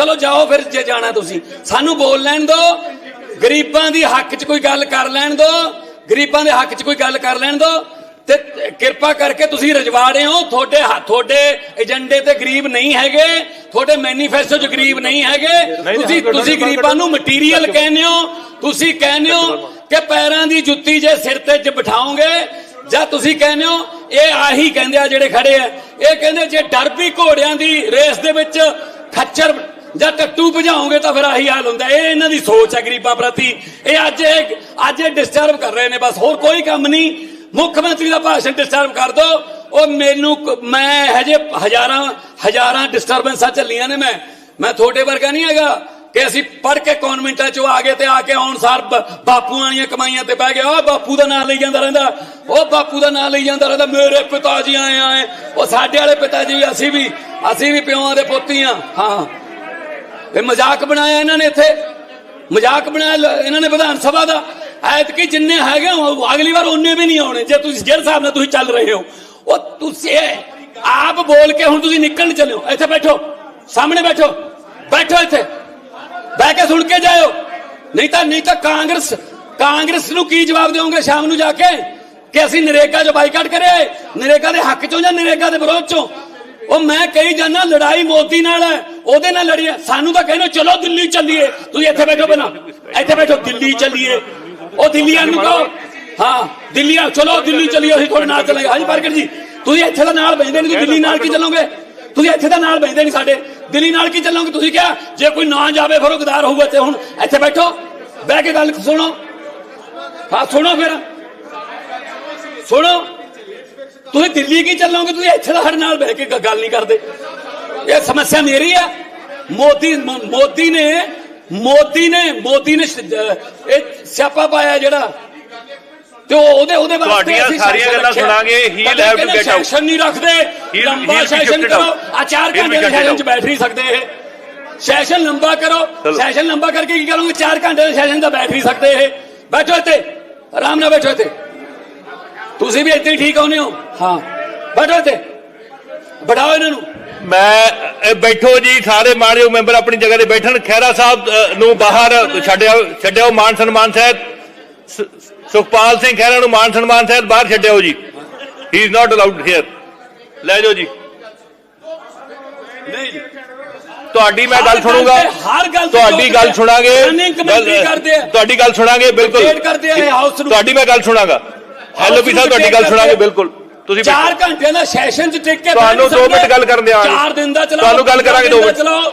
ਚਲੋ ਜਾਓ ਫਿਰ ਜੇ ਜਾਣਾ ਤੁਸੀਂ। ਸਾਨੂੰ ਬੋਲ ਲੈਣ ਦਿਓ ਗਰੀਬਾਂ ਦੀ ਹੱਕ 'ਚ ਕੋਈ ਗੱਲ ਕਰ ਲੈਣ ਦਿਓ ਗਰੀਬਾਂ ਦੇ ਹੱਕ 'ਚ ਕੋਈ ਗੱਲ ਕਰ ਲੈਣ ਦਿਓ ਤੇ ਕਿਰਪਾ ਕਰਕੇ ਤੁਸੀਂ ਰਜਵਾੜੇ ਹੋ। ਤੁਹਾਡੇ ਹੱਥ ਤੁਹਾਡੇ ਏਜੰਡੇ ਤੇ ਗਰੀਬ ਨਹੀਂ ਹੈਗੇ। ਤੁਹਾਡੇ ਮੈਨੀਫੈਸਟੋ 'ਚ ਗਰੀਬ ਨਹੀਂ ਹੈਗੇ। ਤੁਸੀਂ ਤੁਸੀਂ ਗਰੀਬਾਂ ਨੂੰ ਮਟੀਰੀਅਲ ਕਹਿੰਦੇ ਹੋ। ਤੁਸੀਂ ਕਹਿੰਦੇ ਹੋ ਕਿ ਪੈਰਾਂ ਦੀ ਜੁੱਤੀ ਜੇ ਸਿਰ ਤੇ ਚ ਬਿਠਾਓਗੇ ਜਾਂ ਤੁਸੀਂ ਕਹਿੰਦੇ ਹੋ ਇਹ ਆਹੀ ਕਹਿੰਦੇ ਆ ਜਿਹੜੇ ਖੜੇ ਆ। ਇਹ ਕਹਿੰਦੇ ਜੇ ਡਰਬੀ ਘੋੜਿਆਂ ਦੀ ਰੇਸ ਦੇ ਵਿੱਚ ਖੱਚਰ ਜਾਂ ਟੱਟੂ ਭਜਾਓਗੇ ਤਾਂ ਫਿਰ ਆਹੀ ਹਾਲ ਹੁੰਦਾ। ਇਹ ਇਹਨਾਂ ਦੀ ਸੋਚ ਹੈ ਗਰੀਬਾਂ ਪ੍ਰਤੀ। ਇਹ ਅੱਜ ਇਹ ਅੱਜ ਇਹ ਡਿਸਟਰਬ ਕਰ ਰਹੇ ਨੇ ਬਸ। ਹੋਰ ਕੋਈ ਕੰਮ ਨਹੀਂ। ਮੁੱਖ ਮੰਤਰੀ ਦਾ ਭਾਸ਼ਣ ਡਿਸਟਰਬ ਕਰ ਦੋ। ਉਹ ਮੈਨੂੰ ਮੈਂ ਹਜੇ ਹਜ਼ਾਰਾਂ ਹਜ਼ਾਰਾਂ ਡਿਸਟਰਬੈਂਸਾਂ ਚੱਲੀਆਂ ਨੇ ਮੈਂ। ਮੈਂ ਤੁਹਾਡੇ ਵਰਗਾ ਨਹੀਂ ਹੈਗਾ ਕਿ ਅਸੀਂ ਪੜ ਕੇ ਕਨਵੈਂਟਾਂ ਚੋਂ ਆ ਗਏ ਤੇ ਆ ਕੇ ਆਉਣ ਸਾਰ ਬ- ਬਾਪੂਆਂ ਵਾਲੀਆਂ ਕਮਾਈਆਂ ਤੇ ਬਹਿ ਗਏ। ਉਹ ਬਾਪੂ ਦਾ ਨਾਂ ਲਈ ਜਾਂਦਾ ਰਹਿੰਦਾ। ਉਹ ਬਾਪੂ ਦਾ ਨਾਂ ਲਈ ਜਾਂਦਾ ਰਹਿੰਦਾ। ਮੇਰੇ ਪਿਤਾ ਜੀ ਆਏ ਆਏ। ਉਹ ਸਾਡੇ ਵਾਲੇ ਪਿਤਾ ਜੀ ਵੀ ਅਸੀਂ ਵੀ ਅਸੀਂ ਵੀ ਪਿਓਾਂ ਦੇ ਪੋਤੀ ਆ ਹਾਂ। ਇਹ ਮਜ਼ਾਕ ਬਣਾਇਆ ਇਹਨਾਂ ਨੇ ਇੱਥੇ। ਮਜ਼ਾਕ ਬਣਾਇਆ ਇਹਨਾਂ ਨੇ ਵਿਧਾਨ ਸਭਾ ਦਾ। ਐਤਕੀ ਜਿੰਨੇ ਹੈਗੇ ਉਹ ਅਗਲੀ ਵਾਰ ਉਹਨੇ ਵੀ ਨਹੀਂ ਆਉਣੇ। ਜੇ ਤੁਸੀਂ ਜਿਹੜੇ ਹਿਸਾਬ ਨਾਲ ਤੁਸੀਂ ਚੱਲ ਰਹੇ ਹੋ, ਉਹ ਤੁਸੀਂ ਆਪ ਬੋਲ ਕੇ ਹੁਣ ਤੁਸੀਂ ਨਿਕਲਣ ਚੱਲਿਓ ਇੱਥੇ ਬੈਠੋ। ਸਾਹਮਣੇ ਬੈਠੋ। ਬੈਠੋ ਇੱਥੇ। ਬਹਿ ਕੇ ਸੁਣ ਕੇ ਜਾਇਓ। ਨਹੀਂ ਤਾਂ ਨਹੀਂ ਤਾਂ ਕਾਂਗਰਸ ਕਾਂਗਰਸ ਨੂੰ ਕੀ ਜਵਾਬ ਦਿਓਗੇ ਸ਼ਾਮ ਨੂੰ ਜਾ ਕੇ? ਕਿ ਅਸੀਂ ਨਰੇਗਾ 'ਚ ਬਾਈਕਾਟ ਕਰਿਆ ਨਰੇਗਾ ਦੇ ਹੱਕ 'ਚੋਂ ਜਾਂ ਨਰੇਗਾ ਦੇ ਵਿਰੋਧ 'ਚੋਂ? ਉਹ ਮੈਂ ਕਹੀ ਜਾਂਦਾ, ਲੜਾਈ ਮੋਦੀ ਨਾਲ ਹੈ। ਉਹਦੇ ਨਾਲ ਲੜੀਏ ਸਾਨੂੰ ਤਾਂ ਕਹਿੰਦੇ, ਚਲੋ ਦਿੱਲੀ ਚੱਲੀਏ। ਤੁਸੀਂ ਇੱਥੇ ਬੈਠੋ ਬਣਾ ਇੱਥੇ ਬੈਠੋ, ਦਿੱਲੀ ਚੱਲੀਏ। ਉਹ ਦਿੱਲੀਆਂ ਨੂੰ ਕਹੋ। ਹਾਂ ਦਿੱਲੀ ਆ ਚਲੋ ਦਿੱਲੀ ਚੱਲੀਏ, ਅਸੀਂ ਤੁਹਾਡੇ ਨਾਲ ਚੱਲਾਂਗੇ। ਹਾਂਜੀ, ਪ੍ਰਗਟ ਜੀ, ਤੁਸੀਂ ਇੱਥੇ ਦਾ ਨਾਲ ਬੈਠਦੇ ਨਹੀਂ, ਤੁਸੀਂ ਦਿੱਲੀ ਨਾਲ ਕੀ ਚੱਲੋਗੇ? ਤੁਸੀਂ ਇੱਥੇ ਦਾ ਨਾਲ ਬੈਠਦੇ ਨਹੀਂ ਸਾਡੇ। ਦਿੱਲੀ ਨਾਲ ਕੀ ਚੱਲੋਗੇ? ਤੁਸੀਂ ਕਿਹਾ, ਜੇ ਕੋਈ ਨਾ ਜਾਵੇ, ਫਿਰ ਉਹ ਗਦਾਰ ਹੋਊਗਾ ਤੇ ਹੁਣ। ਇੱਥੇ ਬੈਠੋ। ਬਹਿ ਕੇ ਗੱਲ ਸੁਣੋ। ਹਾਂ, ਸੁਣੋ ਫਿਰ। ਸੁਣੋ। ਤੁਸੀਂ ਦਿੱਲੀ ਕੀ ਚੱਲੋਗੇ? ਤੁਸੀਂ ਇੱਥੇ ਦਾ ਸਾਡੇ ਨਾਲ ਬਹਿ ਕੇ ਗ- ਗੱਲ ਨਹੀਂ ਕਰਦੇ। ਇਹ ਸਮੱਸਿਆ ਮੇਰੀ ਆ ਮੋਦੀ ਮੋ- ਮੋਦੀ ਨੇ ਮੋਦੀ ਨੇ ਮੋਦੀ ਨੇ ਸ਼- ਅਹ ਇਹ ਸਿਆਪਾ ਪਾਇਆ ਜਿਹੜਾ ਤੇ ਉਹ ਉਹਦੇ ਉਹਦੇ ਵਾਸਤੇ ਤੁਹਾਡੀਆਂ ਅਸੀਂ ਸਾਰੀਆਂ ਸੈਸ਼ਨ ਗੱਲਾਂ ਰੱਖਿਆ। ਸੁਣਾਂਗੇ, he'll ਕਦੇ have to ਕਹਿੰਦੇ get out. ਸੈਸ਼ਨ ਨਹੀਂ ਰੱਖਦੇ He'll- ਲੰਬਾ he'll be ਸੈਸ਼ਨ shifted ਕਰੋ out. ਆ ਚਾਰ He'll be ਘੰਟੇ ਦੇ shifted ਸੈਸ਼ਨ ਚ out. ਬੈਠ ਨਹੀਂ ਸਕਦੇ ਇਹ ਸੈਸ਼ਨ ਲੰਬਾ ਕਰੋ ਚਲੋ। ਸੈਸ਼ਨ ਲੰਬਾ ਕਰਕੇ ਕੀ ਕਰੋਗੇ 4 ਘੰਟੇ ਦੇ ਸੈਸ਼ਨ ਦਾ ਬੈਠ ਨਹੀਂ ਸਕਦੇ ਇਹ ਬੈਠੋ ਇੱਥੇ ਆਰਾਮ ਨਾਲ ਬੈਠੋ ਇੱਥੇ ਤੁਸੀਂ ਵੀ ਇੱਥੇ ਹੀ ਠੀਕ ਆਉਨੇ ਹੋ ਹਾਂ ਬੈਠੋ ਇੱਥੇ ਬੜਾਓ ਇਹਨਾਂ ਨੂੰ ਮੈਂ ਬੈਠੋ ਜੀ ਸਾਰੇ ਮਾਣਯੋਗ ਮੈਂਬਰ ਆਪਣੀ ਜਗ੍ਹਾ ਤੇ ਬੈਠਣ। ਖਹਿਰਾ ਸਾਹਿਬ ਨੂੰ ਬਾਹਰ ਛੱਡਿਓ ਛੱਡਿਓ ਮਾਨ ਸਨਮਾਨ ਸਹਿਤ ਸੁਖਪਾਲ ਸਿੰਘ ਖਹਿਰਾ ਨੂੰ ਮਾਨ ਸਨਮਾਨ ਸਹਿਤ ਬਾਹਰ ਛੱਡਿਓ ਜੀ। He is not allowed here ਲੈ ਜਾਓ ਜੀ। ਨਹੀਂ। ਤੁਹਾਡੀ ਮੈਂ ਗੱਲ ਸੁਣੂਗਾ। ਤੁਹਾਡੀ ਗੱਲ ਸੁਣਾਂਗੇ। ਤੁਹਾਡੀ ਗੱਲ ਸੁਣਾਂਗੇ ਬਿਲਕੁਲ। ਤੁਹਾਡੀ ਮੈਂ ਗੱਲ ਸੁਣਾਗਾ। ਐਲਓਪੀ ਸਾਹਿਬ ਤੁਹਾਡੀ ਗੱਲ ਸੁਣਾਂਗੇ ਬਿਲਕੁਲ। ਤੁਸੀਂ 4 ਘੰਟੇ ਦਾ ਸੈਸ਼ਨ ਚ ਟਿਕ ਕੇ ਤੁਹਾਨੂੰ ਬੈਠ ਦੋ ਮਿੰਟ ਸਕਦੇ। ਗੱਲ ਕਰਨ ਦਿਆਂਗੇ। ਚਾਰ ਦਿਨ ਦਾ ਚਲਾਓ ਤੁਹਾਨੂੰ ਗੱਲ ਕਰਾਂਗੇ ਦੋ ਦਿਨ ਦਾ ਮਿੰਟ। ਚਲਾਓ